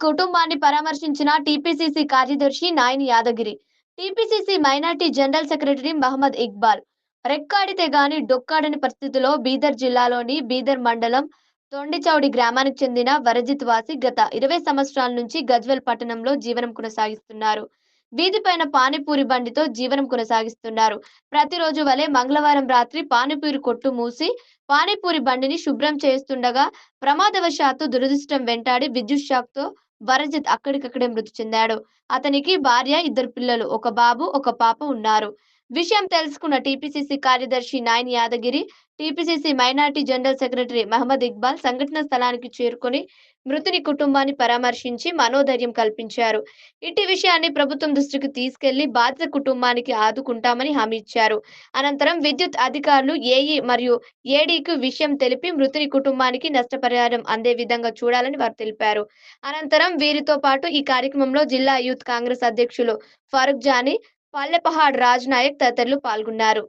కుటుంబాన్ని పరామర్శించిన టీపీసీసీ కార్యదర్శి Nayani Yadagiri TPCC minority general secretary Mohammed Iqbal రెక్కాడితే గాని డొక్కాడని పరిస్థితిలో బీదర్ జిల్లాలోని బీదర్ మండలం తొండిచౌడి గ్రామానికి చెందిన వరజిత్ వాసి గత ఇరవై సంవత్సరాల నుంచి గజ్వెల్ పట్టణంలో జీవనం కొనసాగిస్తున్నారు. వీధిపైన పానీపూరి బండితో జీవనం కొనసాగిస్తున్నారు. ప్రతిరోజు వలె మంగళవారం రాత్రి పానీపూరి కొట్టు మూసి పానీపూరి బండిని శుభ్రం చేస్తుండగా ప్రమాదవశాత్తు దురదృష్టం వెంటాడి విద్యుత్ షాక్తో వరజిత్ అక్కడికక్కడే మృతి చెందాడు. అతనికి భార్య ఇద్దరు పిల్లలు ఒక బాబు ఒక పాప ఉన్నారు. విషయం తెలుసుకున్న టీపీసీసీ కార్యదర్శి Nayan Yadagiri TPCC minority general secretary Mohammed Iqbal సంఘటన స్థలానికి చేరుకొని మృతుని కుటుంబాన్ని పరామర్శించి మనోధైర్యం కల్పించారు. ఇట్టి విషయాన్ని ప్రభుత్వం దృష్టికి తీసుకెళ్ళి బాధిత కుటుంబానికి ఆదుకుంటామని హామీ ఇచ్చారు. అనంతరం విద్యుత్ అధికారులు ఏఈ మరియు ఏడీకి విషయం తెలిపి మృతుని కుటుంబానికి నష్టపరిహారం అందే విధంగా చూడాలని వారు తెలిపారు. అనంతరం వీరితో పాటు ఈ కార్యక్రమంలో జిల్లా యూత్ కాంగ్రెస్ అధ్యక్షులు ఫరూక్ జానీ పల్లెపహాడ్ రాజ్ నాయక్ తదితరులు పాల్గొన్నారు.